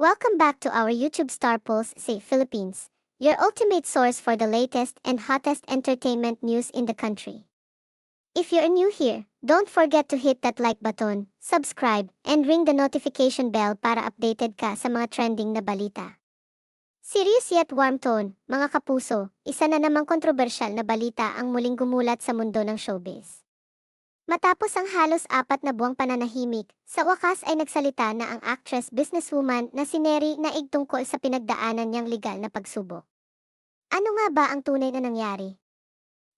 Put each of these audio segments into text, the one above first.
Welcome back to our YouTube Star Pulse Say Philippines, your ultimate source for the latest and hottest entertainment news in the country. If you're new here, don't forget to hit that like button, subscribe, and ring the notification bell para updated ka sa mga trending na balita. Serious yet warm tone, mga kapuso, isa na namang kontrobersyal na balita ang muling gumulat sa mundo ng showbiz. Matapos ang halos apat na buwang pananahimik, sa wakas ay nagsalita na ang actress businesswoman na si Neri na igtungkol sa pinagdaanan niyang legal na pagsubok. Ano nga ba ang tunay na nangyari?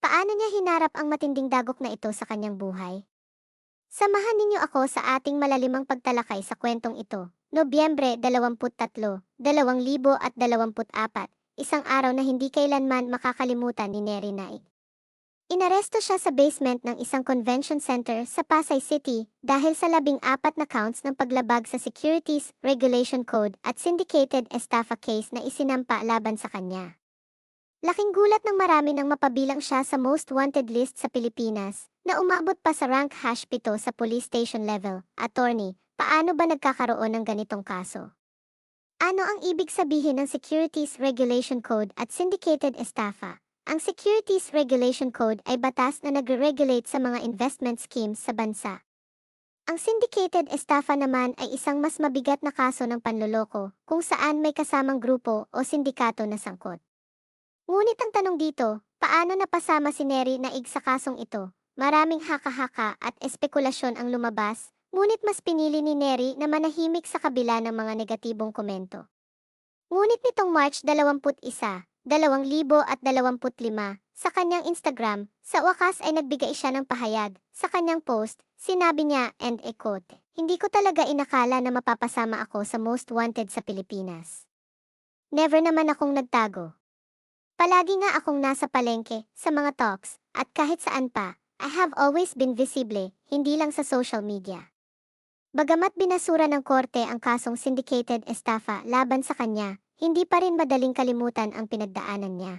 Paano niya hinarap ang matinding dagok na ito sa kanyang buhay? Samahan ninyo ako sa ating malalimang pagtalakay sa kwentong ito. Nobyembre 23, 2024, isang araw na hindi kailanman makakalimutan ni Neri Naik. Inaresto siya sa basement ng isang convention center sa Pasay City dahil sa labing apat na counts ng paglabag sa Securities Regulation Code at syndicated estafa case na isinampa laban sa kanya. Laking gulat ng marami nang mapabilang siya sa most wanted list sa Pilipinas na umabot pa sa rank hash 7 sa police station level. Attorney, paano ba nagkakaroon ng ganitong kaso? Ano ang ibig sabihin ng Securities Regulation Code at syndicated estafa? Ang Securities Regulation Code ay batas na nagre-regulate sa mga investment schemes sa bansa. Ang syndicated estafa naman ay isang mas mabigat na kaso ng panloloko kung saan may kasamang grupo o sindikato na sangkot. Ngunit ang tanong dito, paano napasama si Neri na ig sa kasong ito? Maraming haka-haka at espekulasyon ang lumabas, ngunit mas pinili ni Neri na manahimik sa kabila ng mga negatibong komento. Ngunit nitong March 21, 2025, sa kanyang Instagram, sa wakas ay nagbigay siya ng pahayag. Sa kanyang post, sinabi niya, and I quote, Hindi ko talaga inakala na mapapasama ako sa most wanted sa Pilipinas. Never naman akong nagtago. Palagi nga akong nasa palengke, sa mga talks, at kahit saan pa, I have always been visible, hindi lang sa social media. Bagamat binasura ng korte ang kasong syndicated estafa laban sa kanya, hindi pa rin madaling kalimutan ang pinagdaanan niya.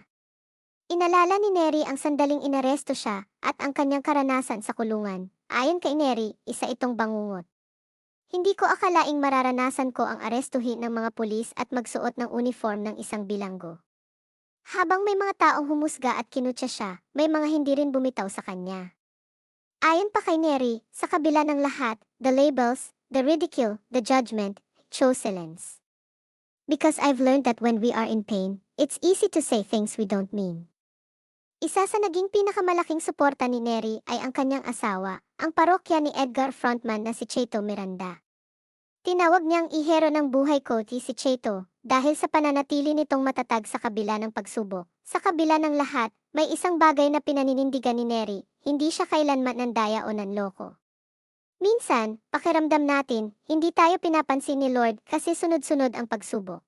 Inalala ni Neri ang sandaling inaresto siya at ang kanyang karanasan sa kulungan. Ayon kay Neri, isa itong bangungot. Hindi ko akalaing mararanasan ko ang arestuhin ng mga pulis at magsuot ng uniform ng isang bilanggo. Habang may mga taong humusga at kinutya siya, may mga hindi rin bumitaw sa kanya. Ayon pa kay Neri, sa kabila ng lahat, the labels, the ridicule, the judgment, chose silence. Because I've learned that when we are in pain, it's easy to say things we don't mean. Isa sa naging pinakamalaking suporta ni Neri ay ang kanyang asawa, ang parokya ni Edgar frontman na si Cheto Miranda. Tinawag niyang ihero ng buhay ko si Cheto dahil sa pananatili nitong matatag sa kabila ng pagsubok. Sa kabila ng lahat, may isang bagay na pinaninindigan ni Neri, hindi siya kailanman nandaya o nanloko. Minsan, pakiramdam natin, hindi tayo pinapansin ni Lord kasi sunod-sunod ang pagsubok.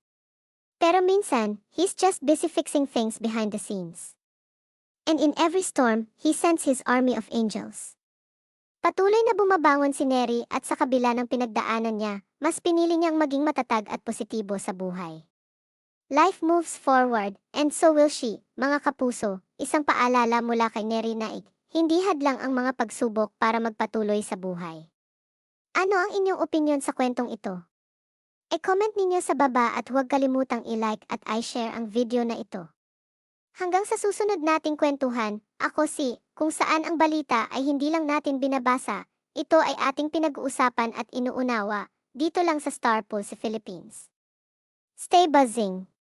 Pero minsan, He's just busy fixing things behind the scenes. And in every storm, He sends His army of angels. Patuloy na bumabangon si Neri at sa kabila ng pinagdaanan niya, mas pinili niyang maging matatag at positibo sa buhay. Life moves forward, and so will she, mga kapuso, isang paalala mula kay Neri Naik, hindi hadlang ang mga pagsubok para magpatuloy sa buhay. Ano ang inyong opinion sa kwentong ito? E-comment ninyo sa baba at huwag kalimutang i-like at i-share ang video na ito. Hanggang sa susunod nating kwentuhan, ako si, kung saan ang balita ay hindi lang natin binabasa, ito ay ating pinag-uusapan at inuunawa, dito lang sa Star Pulse Philippines. Stay buzzing!